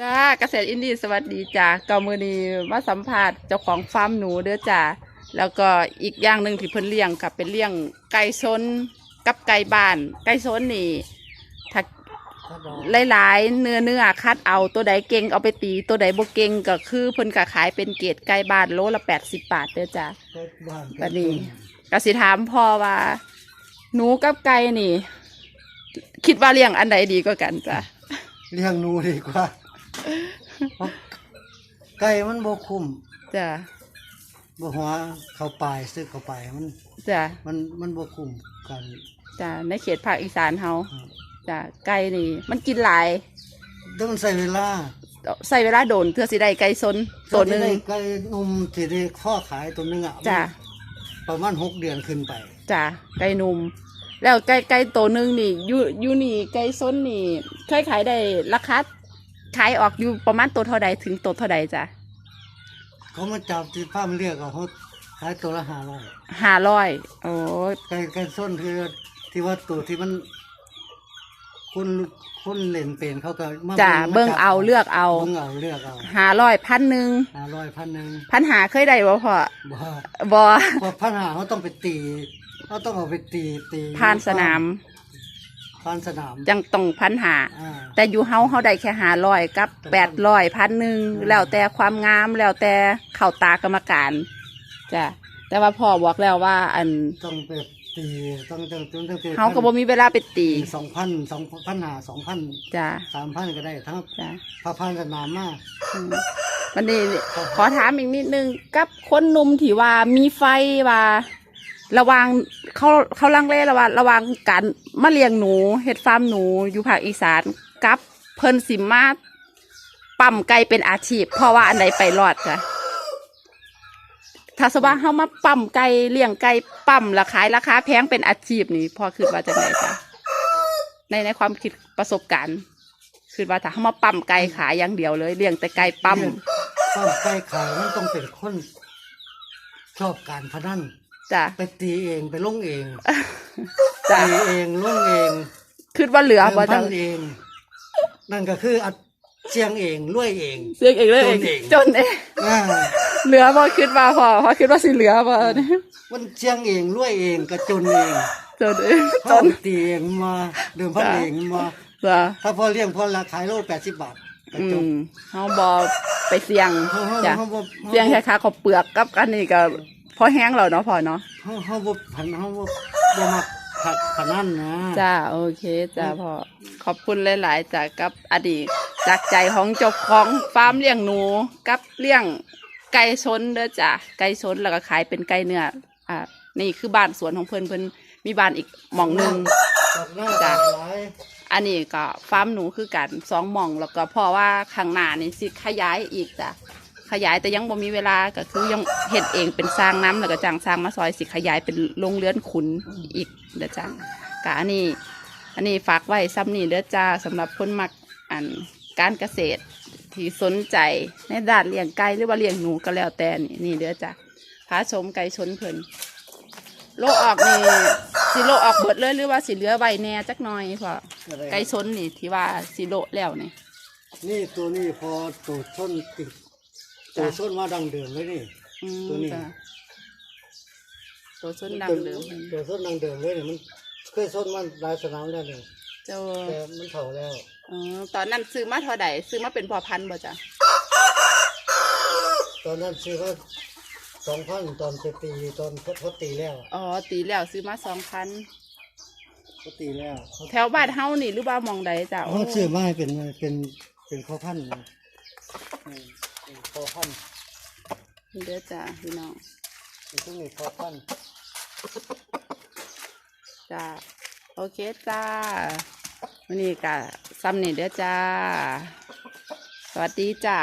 จ้าเกษตรอินดี้สวัสดีจ้าเกามือนีมาสัมภาษณ์เจ้าของฟาร์มหนูเด้อจ้าแล้วก็อีกอย่างหนึ่งที่เพิ่นเลี้ยงกับเป็นเลี้ยงไก่ชนกับไก่บ้าน ไก่ชนนี่ถ้าหลายๆเนื้อเนื้อคัดเอาตัวใดเก่งเอาไปตีตัวใดบ่เก่งก็คือเพิ่นก็ขายเป็นเกรดไก่บ้านโลละแปดสิบบาทเด้อจ้าบัดนี้ก็สิถามพ่อว่า หนูกับไก่นี่ คิดว่าเลี้ยงอันใดดีกว่ากันจ้ะเลี้ยงหนูดีกว่า ไก่มันบ่คุ้มจ้ะบ่หัวเข้าไปซื้อเข้าไปมัน จ้ะมันมันบ่คุ้มกันจ้ะในเขตภาคอีสานเฮาจ้ะไก่นี่ มันกินหลายเดี๋ยวมันใส่เวลาใส่เวลาโดนเพื่อสิได้ไก่ซนตัวหนึ่งได้ไก่นมที่ได้ข้อขายตัวหนึงอะจ้ะประมาณหกเดือนขึ้นไปจ้ะไก่นุ่มแล้วไก่ไก่ตัวหนึ่งนี่อยู่อยู่นี่ไก่ซนนี่เคยขายได้ราคา ขายออกอยู่ประมาณตัวเท่าใดถึงตัวเท่าใดจ้ะเขามาจับที่ฟ้ามันเรียกเอาเขาขายตัวละห้าร้อยห้าร้อยโอ้ไก่ไก่ส้นคือที่ว่าตัวที่มันคนคนเล่นเป็นเขาก็มาจ้ะมาเบิ่งจัเอาเลือกเอาเบิ่งเอาเลือกเอาห้าร้อยพันหนึ่งห้าร้อยพันหนึ่งพันหาเคยได้บ่พ่อบ่บ่พอพันหาเขาต้องไปตีเขาต้องเอาไปตีตีผ่านสนาม ผ่านสนามจังต้องพันหา อ่าแต่อยู่เฮาเฮาได้แค่หาร้อยกับแปดร้อยพันหนึ่งอืมแล้วแต่ความงามแล้วแต่เข้าตากรรมการจ้ะแต่ว่าพ่อบอกแล้วว่า อันต้องไปตีต้องต้องต้องต้องตีเฮาก็บ่มีเวลาไปตีสองพันสองพันหาสองพันจ้ะสามพันก็ได้ทั้งจ้ะพาพันสนามมากอืมวันนี้ขอถามอีกนิดนึงกับคนหนุ่มที่ว่ามีไฟว่า ระวังเขาเขาลังเลระว่างระหวังการมาเลี้ยงหนูเฮ็ดฟาร์มหนูอยู่ภาคอีสานกับเพิ่นสิมาปั่มไก่เป็นอาชีพ เพราะว่าอันใดไปรอดจ้ะถ้าสว่าเฮามาปั่มไก่เลี้ยงไก่ปั่มราขาราคาแพงเป็นอาชีพนี่พอคือว่าจะไงจ้ะในในความคิดประสบการณ์คือว่าถ้าเฮามาปั่มไก่ขายอย่างเดียวเลยเลี้ยงแต่ไก่ปั่มปั้มไก่ขายมันต้องเป็นคนชอบการพนัน จ้ะไปตีเองไปลงเองจ้ะตีเองลงเองคิดว่าเหลือบ่เดิมพัจ้ะนเอง นั่นก็คืออัดเชียงเองรวยเองเสียงเองเลยเองจนเองจนเองอ่าเหลือบ่คิดว่าพอพอคิดว่าสิเหลือบ่เนี่ยมันเชียงเองรวยเองกระจนเองจนเองจเขานตีเองมาเดิมพันจ้ะเองมาจ้ะถ้าพอเลี้ยงพอราขายโลแปดสิบบาทก็อืจบมเฮาบ่ไปเสี่ยงเฮาเฮาจ้ะเฮาบ่เสี่ยงแค่ค่าข้าวเปลือกกับอันนี้ก็ พอแห้งแล้วเนาะพอเนาะเฮาเฮาบ่พันเฮาบ่บ่มักผัดพนันนะจ้าโอเคจ้าพ่อขอบคุณหลายๆจากกับอดีตจากใจของเจ้าของฟาร์มเลี้ยงหนูกับเลี้ยงไก่ชนเด้อจ้ะไก่ชนแล้วก็ขายเป็นไก่เนื้ออ่านี่คือบ้านสวนของเพิ่นเพิ่นมีบ้านอีกหม่องหนึงออกหน้าจ้ะออกหลายอันนี้ก็ฟาร์มหนูคือกันสองหม่องแล้วก็เพราะว่าข้างหน้านี่สิขยายอีกจ้ะ ขยายแต่ยังบ่มีเวลาก็คือยังเฮ็ดเองเป็นสร้างน้ำแล้วก็จ้างสร้างมาซอยสิขยายเป็นโรงเรือนขุนอีกเด้อจ้ะกะอันนี้ อันนี้ฝากไว้ซ้ำนี่เด้อจ้าสำหรับคนมักอันการเกษตรที่สนใจในด้านเลี้ยงไก่หรือว่าเลี้ยงหนูก็แล้วแต่นี่นี่เด้อจ้ะพาชมไก่ชนเพิ่นโลออกนี่สิโลออกเบิดเลยหรือว่าสิเหลือไว้แหน่จักหน่อยพออะไรไก่ชนนี่ที่ว่าสิโลแล้วนี่นี่ตัวนี้พอตัวส้นติด ตัวส้นมาดังเดิมเลยนี่ อืมตัวนี้ จ้ะตัวชนดังเดิมเพิ่นตัวส้นดังเดิมเลยนี่มันเคยส้นมันหลายสนามแล้วนี่เจ้าแต่มันเฒ่าแล้วอ๋อตอนนั้นซื้อมาเท่าใดซื้อมาเป็นพอพันธุ์บ่จ้ะตอนนั้นซื้อว่าสองพันตอนไปตีตอนเขาเขาตีแล้วอ๋อตีแล้วซื้อมาสองพันเขาตีแล้วเขาแถวบ้านเฮานี่หรือว่ามองใดจ้ะโอ้เขาซื้อมาให้เป็นเป็นเป็นข้าวพันธุ์นะอืม เป็นข้าวพันธุ์นี่เด้อจ้ะพี่น้องเป็นต้องมีข้าวพันธุ์จ้าโอเคจ้าวันนี้กะซ้ำนี่เด้อจ้า สวัสดีจ้า